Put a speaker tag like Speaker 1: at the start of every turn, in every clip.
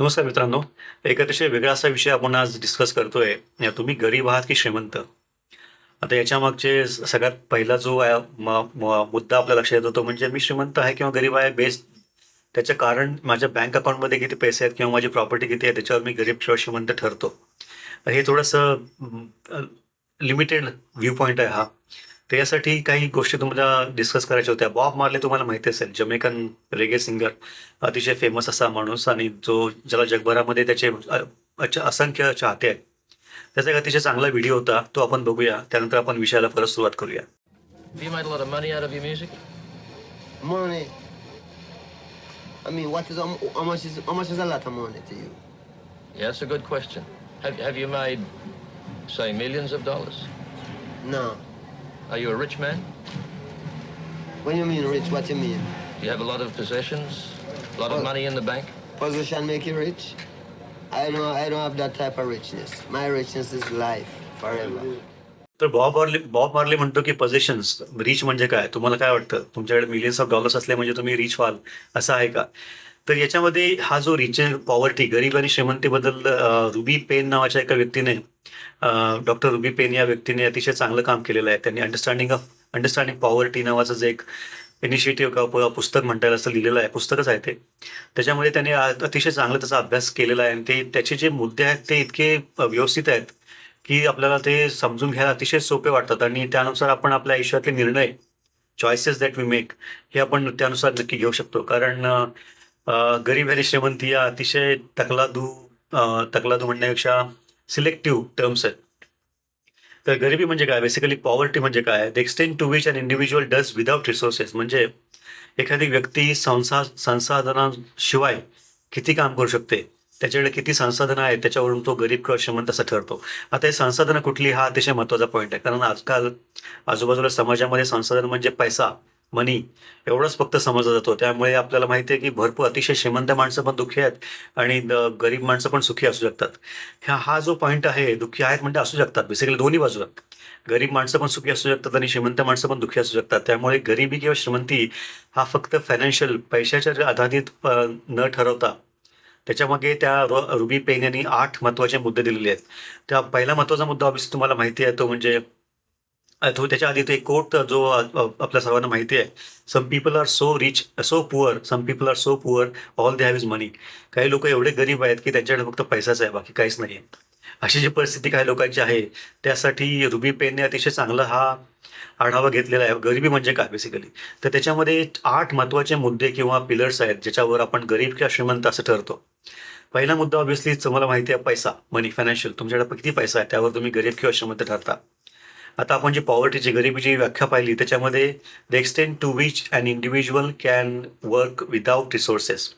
Speaker 1: नमस्कार मित्रांनो. एक अतिशय वेगळा असा विषय आपण आज डिस्कस करतोय. या तुम्ही गरीब आहात की श्रीमंत? आता याच्या मागचे सगळ्यात पहिला जो आहे म- मुद्दा आपल्या लक्षात येतो तो म्हणजे मी श्रीमंत आहे किंवा गरीब आहे बेस्ट त्याचं कारण माझ्या बँक अकाउंटमध्ये किती पैसे आहेत किंवा माझी प्रॉपर्टी किती आहे त्याच्यावर मी गरीब किंवा श्रीमंत ठरतो. हे थोडंसं लिमिटेड व्ह्यू पॉईंट आहे हा. त्यासाठी काही गोष्टी तुम्हाला डिस्कस करायच्या होत्या बॉब मारले तुम्हाला माहिती असेल जमेकन रेगे सिंगर अतिशय फेमस असा माणूस आणि जो ज्याला जगभरामध्ये त्याचे असंख्य चाहते आहेत त्याचा एक अतिशय चांगला व्हिडिओ होता तो आपण बघूया त्यानंतर आपण विषयाला परत सुरुवात करूया
Speaker 2: I mean, what is, how much is, how much is a lot of money to you?
Speaker 3: Yeah, that's a good question. Have, have you made, say, millions of dollars?
Speaker 2: No.
Speaker 3: Are you a rich man?
Speaker 2: When you mean rich, what you mean?
Speaker 3: Do you have a lot of possessions? A lot of
Speaker 2: Well-
Speaker 3: money in the bank?
Speaker 2: Position make you rich? I don't I don't have that type of richness. My richness is life forever.
Speaker 1: तर Bob मार्ले Bob मार्ले म्हणतो की positions rich म्हणजे काय तुम्हाला काय वाटतं तुमच्याकडे millions of dollars असले म्हणजे तुम्ही रिच व्हाल असं आहे का तर याच्यामध्ये हा जो रिच पॉवर्टी गरीब आणि श्रीमंतीबद्दल रुबी पेन नावाच्या एका व्यक्तीने डॉक्टर रुबी पेन या व्यक्तीने अतिशय चांगलं काम केलेलं आहे. त्यांनी अंडरस्टँडिंग ऑफ अंडरस्टँडिंग पॉवर्टी नावाचं जे एक इनिशिएटिव्ह किंवा पुस्तक म्हणता येईल असं लिहिलेलं आहे. पुस्तकच आहे ते. त्याच्यामध्ये त्यांनी अतिशय चांगला त्याचा अभ्यास केलेला आहे. आणि ते त्याचे जे मुद्दे आहेत ते इतके व्यवस्थित आहेत की आपल्याला ते समजून घ्यायला अतिशय सोपे वाटतात. आणि त्यानुसार आपण आपल्या आयुष्यातले निर्णय चॉईसेस दॅट वी मेक हे आपण त्यानुसार नक्की घेऊ शकतो. कारण गरीब आणि श्रीमंती या अतिशय तकलादू तकलादू म्हणण्यापेक्षा सिलेक्टिव्ह टर्म्स आहेत. तर गरिबी म्हणजे काय? बेसिकली पॉवर्टी म्हणजे काय? The extend to which an individual does without resources म्हणजे एखादी व्यक्ती संसा संसाधनांशिवाय किती काम करू शकते? त्याच्याकडे किती संसाधनं आहेत? त्याच्यावरून तो गरीब किंवा श्रीमंत असं ठरतो. आता हे संसाधनं कुठली? हा अतिशय महत्त्वाचा पॉईंट आहे. कारण आजकाल आजूबाजूला समाजामध्ये संसाधन म्हणजे पैसा. मनी एवढंच फक्त समजला जातो. त्यामुळे आपल्याला माहिती आहे की भरपूर अतिशय श्रीमंत माणसं पण दुःखी आहेत आणि द- गरीब माणसं पण सुखी असू शकतात. ह्या हा जो पॉईंट आहे दुःखी आहेत म्हणजे असू शकतात. बेसिकली दोन्ही बाजूला. गरीब माणसं पण सुखी असू शकतात आणि श्रीमंत माणसं पण दुःखी असू शकतात. त्यामुळे गरिबी किंवा श्रीमंती हा फक्त फायनान्शियल पैशाच्या आधारित न ठरवता त्याच्यामागे त्या रुबी पेन यांनी आठ महत्त्वाचे मुद्दे दिलेले आहेत. त्या पहिला महत्त्वाचा मुद्दा ऑब्वियसली तुम्हाला माहिती आहे तो म्हणजे तो त्याच्या आधी तो एक कोट जो आपल्या सर्वांना माहिती आहे. Some people are so rich so poor some people are so poor all they have is money काही लोक एवढे गरीब आहेत की त्यांच्याकडे फक्त पैसाच आहे बाकी काहीच नाही आहे अशी जी परिस्थिती काही लोकांची आहे त्यासाठी रुबी पेनने अतिशय चांगला हा आढावा घेतलेला आहे. गरिबी म्हणजे काय बेसिकली तर त्याच्यामध्ये आठ महत्त्वाचे मुद्दे किंवा पिलर्स आहेत ज्याच्यावर आपण गरीब किंवा श्रीमंत असं ठरतो. पहिला मुद्दा ऑब्व्हियसली तुम्हाला माहिती आहे पैसा मनी फायनान्शियल तुमच्याकडे किती पैसा आहे त्यावर तुम्ही गरीब किंवा श्रीमंत ठरता. आता आपण जी पॉवर्टीची गरिबीची व्याख्या पाहिली त्याच्यामध्ये the extend to which an individual can work without resources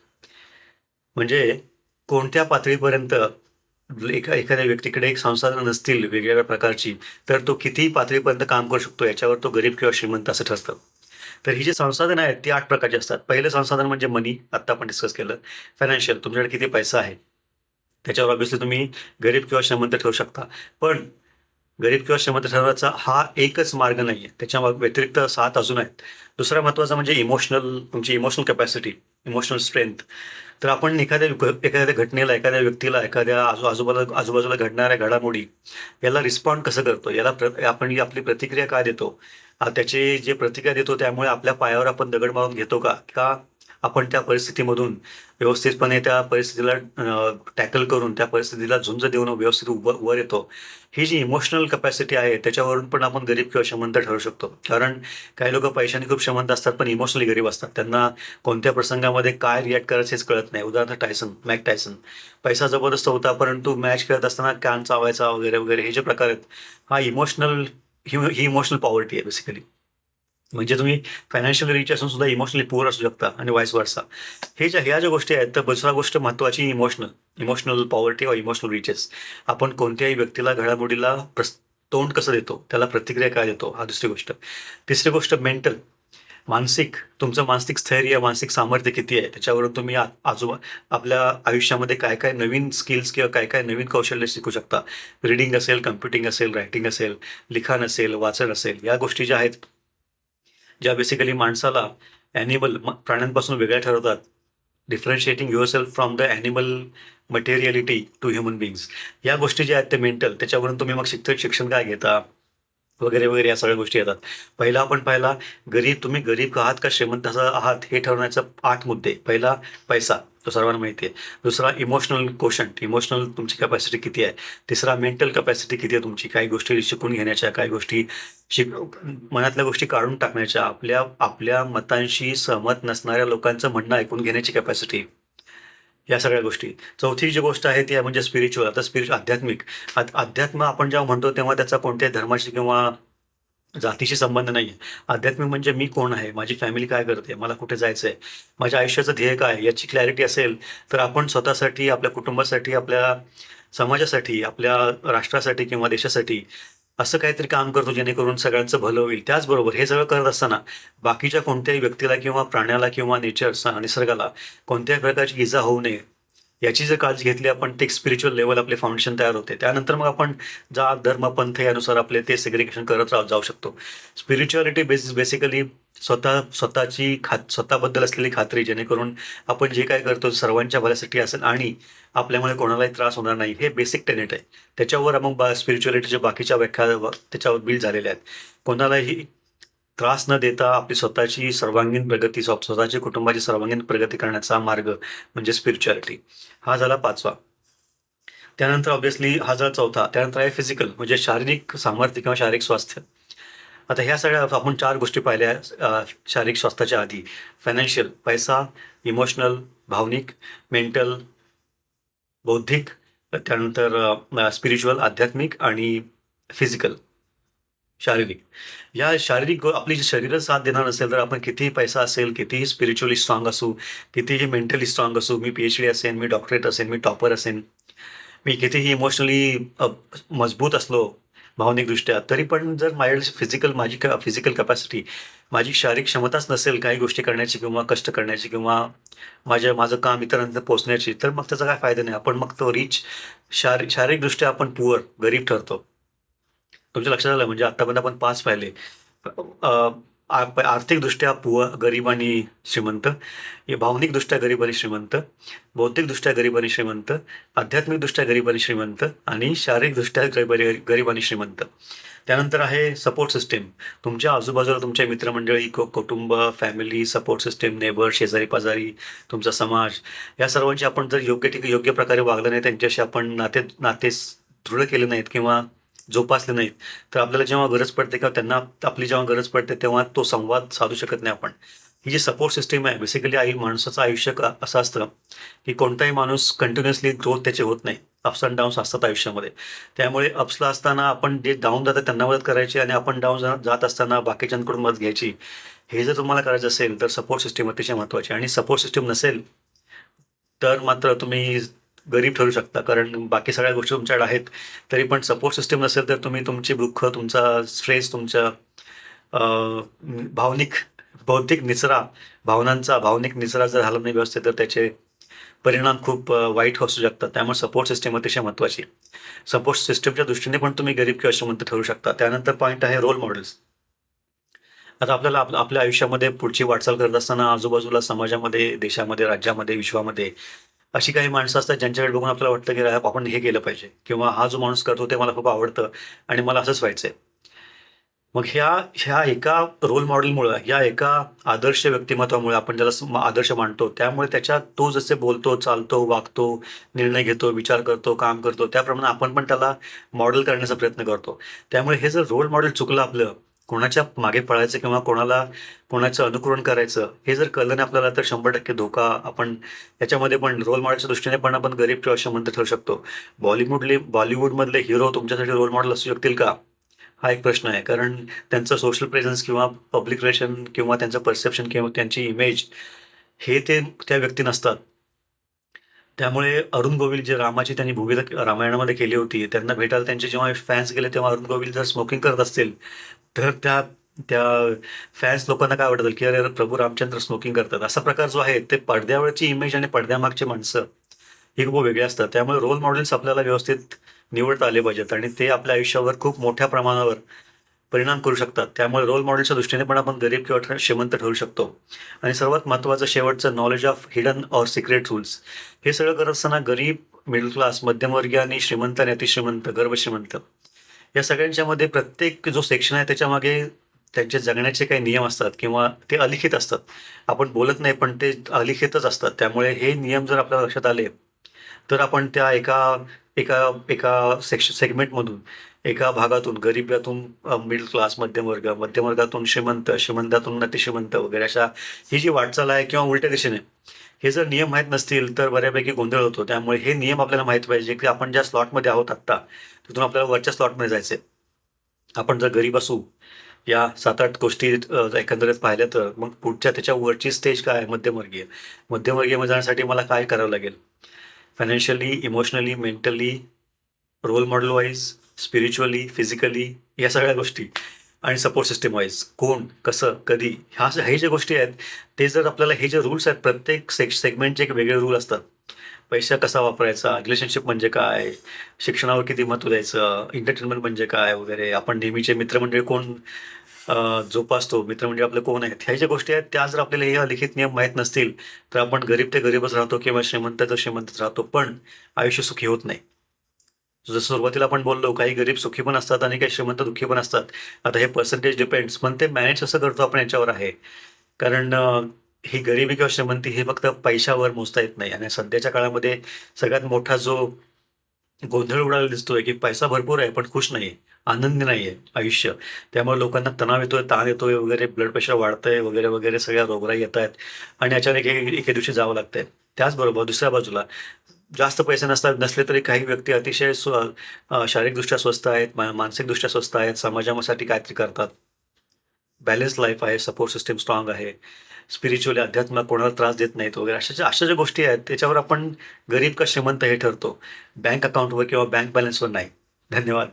Speaker 1: म्हणजे कोणत्या पातळीपर्यंत एका एखाद्या व्यक्तीकडे एक संसाधनं नसतील वेगवेगळ्या प्रकारची तर तो किती पातळीपर्यंत काम करू शकतो याच्यावर तो गरीब किंवा श्रीमंत असं ठरतं. तर ही जी संसाधनं आहेत ती आठ प्रकारची असतात. पहिलं संसाधन म्हणजे मनी आत्ता आपण डिस्कस केलं. फायनान्शियल तुमच्याकडे किती पैसा आहे? त्याच्यावर ऑब्व्हियसली तुम्ही गरीब किंवा श्रीमंत ठेवू शकता. पण गरीब किंवा श्रीमंत ठरवायचा हा एकच मार्ग नाही आहे त्याच्या व्यतिरिक्त सात अजून आहेत. दुसरा महत्त्वाचा म्हणजे इमोशनल तुमची इमोशनल कॅपॅसिटी इमोशनल स्ट्रेंथ तर आपण एखाद्या एखाद्या घटनेला एखाद्या व्यक्तीला एखाद्या आजू आजूबाजूला आजूबाजूला घडणाऱ्या घडामोडी याला रिस्पॉन्ड कसं करतो? याला प्र आपण ही आपली प्रतिक्रिया का देतो? त्याचे जे प्रतिक्रिया देतो त्यामुळे आपल्या पायावर आपण दगड मारून घेतो का? का आपण त्या परिस्थितीमधून व्यवस्थितपणे त्या परिस्थितीला टॅकल करून त्या परिस्थितीला झुंज देऊन व्यवस्थित उभं वर येतो. ही जी इमोशनल कपॅसिटी आहे त्याच्यावरून पण आपण गरीब किंवा श्रीमंत ठरू शकतो. कारण काही लोक पैशाने खूप श्रीमंत असतात पण इमोशनली गरीब असतात. त्यांना कोणत्या प्रसंगामध्ये काय रिॲक्ट करायचं हेच कळत नाही. उदाहरणार्थ टायसन मॅक टायसन पैसा जबरदस्त होता परंतु मॅच खेळत असताना कान चावायचा वगैरे वगैरे हे जे प्रकार आहेत हा इमोशनल ही ही इमोशनल पॉवर्टी आहे बेसिकली म्हणजे तुम्ही फायनान्शियल रिच असून सुद्धा इमोशनली पुअर असू शकता आणि वाईस वर्सा हे ज्या ह्या ज्या गोष्टी आहेत तर दुसरा गोष्ट महत्त्वाची इमोशनल इमोशनल पॉवर्टी किंवा इमोशनल रिचेस आपण कोणत्याही व्यक्तीला घडामोडीला प्रस तोंड कसं देतो त्याला प्रतिक्रिया काय देतो हा दुसरी गोष्ट. तिसरी गोष्ट मेंटल मानसिक तुमचं मानसिक स्थैर्य मानसिक सामर्थ्य किती आहे त्याच्यावरून तुम्ही आजोबा आपल्या आयुष्यामध्ये काय काय नवीन स्किल्स किंवा काय काय नवीन कौशल्य शिकू शकता. रिडिंग असेल कम्प्युटिंग असेल रायटिंग असेल लिखाण असेल वाचन असेल या गोष्टी ज्या आहेत ज्या बेसिकली माणसाला ॲनिमल प्राण्यांपासून वेगळ्या ठरवतात differentiating yourself from the animal materiality to human beings या गोष्टी ज्या आहेत ते मेंटल त्याच्यावरून तुम्ही मग शिक्षण शिक्षण काय घेता? वगैरे वगैरे या सगळ्या गोष्टी येतात. पहिला आपण पाहिला गरीब तुम्ही गरीब आहात का श्रीमंत आहात हे ठरवण्याचं आठ मुद्दे. पहिला पैसा. तो सर्वांना माहिती आहे. दुसरा इमोशनल क्वेश्चन इमोशनल तुमची कॅपॅसिटी किती आहे? तिसरा मेंटल कॅपॅसिटी किती आहे तुमची? काही गोष्टी शिकून घेण्याच्या काही गोष्टी शिक मनातल्या गोष्टी काढून टाकण्याच्या आपल्या आपल्या मतांशी सहमत नसणाऱ्या लोकांचं म्हणणं ऐकून घेण्याची कॅपॅसिटी या सगळ्या गोष्टी. चौथी जी गोष्ट आहे ती म्हणजे स्पिरिच्युअल आता स्पिरिच्युअल आध्यात्मिक. अध्यात्म आपण जेव्हा म्हणतो तेव्हा त्याचा कोणत्याही धर्माशी किंवा जातीशी संबंध नाही आहे आध्यात्मिक म्हणजे मी कोण आहे? माझी फॅमिली काय करते? मला कुठे जायचं आहे माझ्या आयुष्याचं ध्येय काय आहे? याची क्लॅरिटी असेल तर आपण स्वतःसाठी आपल्या कुटुंबासाठी आपल्या समाजासाठी आपल्या राष्ट्रासाठी किंवा देशासाठी असं काहीतरी काम करतो जेणेकरून सगळ्यांचं भलं होईल. त्याचबरोबर हे सगळं करत असताना बाकीच्या कोणत्याही व्यक्तीला किंवा प्राण्याला किंवा नेचर निसर्गाला कोणत्याही प्रकारची इजा होऊ नये. याची जर काळजी घेतली आपण ते स्पिरिच्युअल लेवल आपले फाउंडेशन तयार होते. त्यानंतर मग आपण जात धर्म पंथ यानुसार आपले ते सेग्रिगेशन करत राह जाऊ शकतो. स्पिरिच्युअलिटी बेसिस बेसिकली स्वतः स्वतःची खात स्वतःबद्दल असलेली खात्री जेणेकरून आपण जे काय करतो सर्वांच्या भल्यासाठी असेल आणि आपल्यामुळे कोणालाही त्रास होणार नाही. हे बेसिक टेनेट आहे. त्याच्यावर मग बा स्पिरिच्युअलिटीच्या बाकीच्या व्याख्या व- त्याच्यावर बिल्ड झालेल्या आहेत. कोणालाही त्रास न देता आपली स्वतःची सर्वांगीण प्रगती स्वतःची कुटुंबाची सर्वांगीण प्रगती करण्याचा मार्ग म्हणजे स्पिरिच्युअलिटी हा झाला पाचवा. त्यानंतर ऑब्व्हियसली हा झाला चौथा. त्यानंतर आहे फिजिकल म्हणजे शारीरिक सामर्थ्य किंवा शारीरिक स्वास्थ्य. आता ह्या सगळ्या आपण चार गोष्टी पाहिल्या शारीरिक स्वास्थ्याच्या आधी. फायनान्शियल पैसा इमोशनल भावनिक मेंटल बौद्धिक त्यानंतर स्पिरिच्युअल आध्यात्मिक आणि फिजिकल शारीरिक. या शारीरिक आपली जी शरीर साथ देणार नसेल तर आपण कितीही पैसा असेल कितीही स्पिरिच्युअली स्ट्रॉंग असू कितीही मेंटली स्ट्रॉंग असू मी पी एच डी असेन मी डॉक्टरेट असेन मी टॉपर असेन मी कितीही इमोशनली मजबूत असलो भावनिकदृष्ट्या तरी पण जर माझ्या फिजिकल माझी फिजिकल कपॅसिटी माझी शारीरिक क्षमताच नसेल काही गोष्टी करण्याची किंवा कष्ट करण्याची किंवा माझ्या माझं काम इतरांपर्यंत पोहोचण्याची तर मग त्याचा काय फायदा नाही. आपण मग तो रिच शारी शारीरिकदृष्ट्या आपण पुअर गरीब ठरतो. तुमच्या लक्षात आलं म्हणजे आतापर्यंत आपण पाच पाहिले. आर्थिकदृष्ट्या पुअ गरीब आणि श्रीमंत. भावनिकदृष्ट्या गरीब आणि श्रीमंत. बौद्धिकदृष्ट्या गरीब आणि श्रीमंत. आध्यात्मिकदृष्ट्या गरीब आणि श्रीमंत. आणि शारीरिकदृष्ट्या गरीब गरीब आणि श्रीमंत. त्यानंतर आहे सपोर्ट सिस्टीम. तुमच्या आजूबाजूला तुमच्या मित्रमंडळी कु- कुटुंब फॅमिली सपोर्ट सिस्टीम नेबर शेजारी पाजारी तुमचा समाज. या सर्वांची आपण जर योग्य ठिकाणी योग्य प्रकारे वागलं नाही त्यांच्याशी आपण नाते नाते दृढ केले नाहीत किंवा जोपासले नाहीत. तर आपल्याला जेव्हा गरज पडते किंवा त्यांना आपली जेव्हा गरज पडते तेव्हा तो संवाद साधू शकत नाही आपण. ही जी सपोर्ट सिस्टीम आहे बेसिकली आई माणसाचं आयुष्य क- असं असतं की कोणताही माणूस कंटिन्युअसली ग्रोथ त्याचे होत नाही. अप्स अँड डाऊन्स असतात आयुष्यामध्ये. त्यामुळे अप्सला असताना आपण जे डाऊन जातात त्यांना मदत करायची आणि आपण डाऊन जात असताना बाकीच्यांकडून मदत घ्यायची. हे जर तुम्हाला करायचं असेल तर सपोर्ट सिस्टीम अतिशय महत्त्वाची आणि सपोर्ट सिस्टीम नसेल तर मात्र तुम्ही गरीब ठरू शकता. कारण बाकी सगळ्या गोष्टी तुमच्याकडे आहेत तरी पण सपोर्ट सिस्टम नसेल तर तुम्ही तुमची दुःख तुमचा स्ट्रेस तुमच्या भावनिक बौद्धिक निचरा भावनांचा भावनिक निचरा जर झाला नाही व्यवस्थित तर त्याचे परिणाम खूप वाईट असू शकतात. त्यामुळे सपोर्ट सिस्टम अतिशय महत्त्वाची सपोर्ट सिस्टमच्या दृष्टीने पण तुम्ही गरीब किंवा श्रीमंत ठरू शकता. त्यानंतर पॉईंट आहे रोल मॉडेल्स आता आपल्याला आप- आपल्या आयुष्यामध्ये पुढची वाटचाल करत असताना आजूबाजूला समाजामध्ये देशामध्ये राज्यामध्ये विश्वामध्ये अशी काही माणसं असतात ज्यांच्याकडे बघून आपल्याला वाटतं की आपण हे केलं पाहिजे. किंवा हा जो माणूस करतो ते मला खूप आवडतं आणि मला असंच व्हायचं आहे मग ह्या ह्या एका रोल मॉडेलमुळं या एका आदर्श व्यक्तिमत्वामुळे आपण ज्याला आदर्श मानतो त्यामुळे त्याच्या तो जसे बोलतो चालतो वागतो निर्णय घेतो विचार करतो काम करतो त्याप्रमाणे आपण पण त्याला मॉडेल करण्याचा प्रयत्न करतो. त्यामुळे हे जर रोल मॉडेल चुकलं आपलं कोणाच्या मागे पळायचं किंवा कोणाला कोणाचं अनुकरण करायचं हे जर कळलं नाही आपल्याला तर शंभर टक्के धोका आपण याच्यामध्ये पण रोल मॉडेलच्या दृष्टीने पण आपण गरीब किंवा श्रीमंत ठरू शकतो. बॉलिवूडले बॉलिवूडमधले हिरो तुमच्यासाठी रोल मॉडेल असू शकतील का? हा एक प्रश्न आहे. कारण त्यांचं सोशल प्रेझन्स किंवा पब्लिक रिलेशन किंवा त्यांचं परसेप्शन किंवा त्यांची इमेज हे ते त्या व्यक्ती नसतात. त्यामुळे अरुण गोविल जे रामाची त्यांनी भूमिका रामायणामध्ये केली होती त्यांना भेटायला त्यांचे जेव्हा फॅन्स गेले तेव्हा अरुण गोविल जर स्मोकिंग करत असतील तर त्या त्या फॅन्स लोकांना काय वाटत की अरे प्रभू रामचंद्र स्मोकिंग करतात? असा प्रकार जो आहे ते पडद्यावरची इमेज आणि पडद्यामागची माणसं ही खूप वेगळी असतात. त्यामुळे रोल मॉडेल्स आपल्याला व्यवस्थित निवडता आले पाहिजेत आणि ते आपल्या आयुष्यावर खूप मोठ्या प्रमाणावर परिणाम करू शकतात. त्यामुळे रोल मॉडेलच्या दृष्टीने पण आपण गरीब किंवा श्रीमंत ठरू शकतो. आणि सर्वात महत्त्वाचं शेवटचं knowledge of hidden or secret rules हे सगळं करत असताना गरीब मिडल क्लास मध्यमवर्गीय आणि श्रीमंत आणि अतिश्रीमंत गर्भश्रीमंत या सगळ्यांच्यामध्ये प्रत्येक जो सेक्शन आहे त्याच्यामागे त्यांचे जगण्याचे काही नियम असतात किंवा ते अलिखित असतात. आपण बोलत नाही पण ते अलिखितच असतात. त्यामुळे हे नियम जर आपल्या लक्षात आले तर आपण त्या एका एका एका सेक्श सेगमेंटमधून एका भागातून गरिबातून मिडल क्लास मध्यमवर्ग मध्यमवर्गातून श्रीमंत श्रीमंतातून अतिश्रीमंत वगैरे अशा ही जी वाटचाल आहे किंवा उलट्या दिशेने हे जर नियम माहीत नसतील तर बऱ्यापैकी गोंधळ होतो. त्यामुळे हे नियम आपल्याला माहीत पाहिजे की आपण ज्या स्लॉटमध्ये आहोत आत्ता तिथून आपल्याला वरच्या स्लॉटमध्ये जायचे आपण जर गरीब असू या सात आठ गोष्टी एकंदरीत पाहिल्या तर मग पुढच्या त्याच्या वरची स्टेज काय आहे? मध्यमवर्गीय. जाण्यासाठी मला काय करावं लागेल? Financially emotionally mentally role model wise spiritually physically या सगळ्या गोष्टी. आणि सपोर्ट सिस्टम वाईज कोण कसं कधी ह्या हे ज्या गोष्टी आहेत ते जर आपल्याला हे जे रूल्स आहेत प्रत्येक सेक सेगमेंटचे एक वेगळे रूल असतात. पैसा कसा वापरायचा रिलेशनशिप म्हणजे काय शिक्षणावर किती महत्त्व द्यायचं एंटरटेनमेंट म्हणजे काय वगैरे आपण नेहमीचे मित्रमंडळी कोण जोपासतो. मित्र म्हणजे आपले कोण आहेत? ह्या ज्या गोष्टी आहेत त्या जर आपल्याला हे लिखित नियम माहीत नसतील तर आपण गरीब ते गरीबच राहतो किंवा श्रीमंत तर श्रीमंतच राहतो पण आयुष्य सुखी होत नाही. जसं सुरुवातीला आपण बोललो काही गरीब सुखी पण असतात आणि काही श्रीमंत दुःखी पण असतात. आता हे पर्सेंटेज डिपेंड्स पण ते मॅनेज कसं करतो आपण याच्यावर आहे? कारण ही गरिबी किंवा श्रीमंती हे फक्त पैशावर मोजता येत नाही. आणि सध्याच्या काळामध्ये सगळ्यात मोठा जो गोंधळ उडायला दिसतोय की पैसा भरपूर आहे पण खुश नाही आनंदी नाही आहे आयुष्य. त्यामुळे लोकांना तणाव येतोय ताण येतोय वगैरे ब्लड प्रेशर वाढतंय वगैरे वगैरे सगळ्या रोगराई येत आहेत आणि अचानक एक एके दिवशी जावं लागतंय. त्याचबरोबर दुसऱ्या बाजूला जास्त पैसे नसतात नसले तरी काही व्यक्ती अतिशय स्व शारीरिकदृष्ट्या स्वस्त आहेत मानसिकदृष्ट्या स्वस्त आहेत समाजासाठी काहीतरी करतात. बॅलन्स लाईफ आहे सपोर्ट सिस्टम स्ट्रॉंग आहे. स्पिरिच्युअली अध्यात्म कोणाला त्रास देत नाहीत वगैरे. अशा ज्या अशा ज्या गोष्टी आहेत त्याच्यावर आपण गरीब का श्रीमंत हे ठरतो. बँक अकाउंटवर किंवा बँक बॅलन्सवर नाही. धन्यवाद.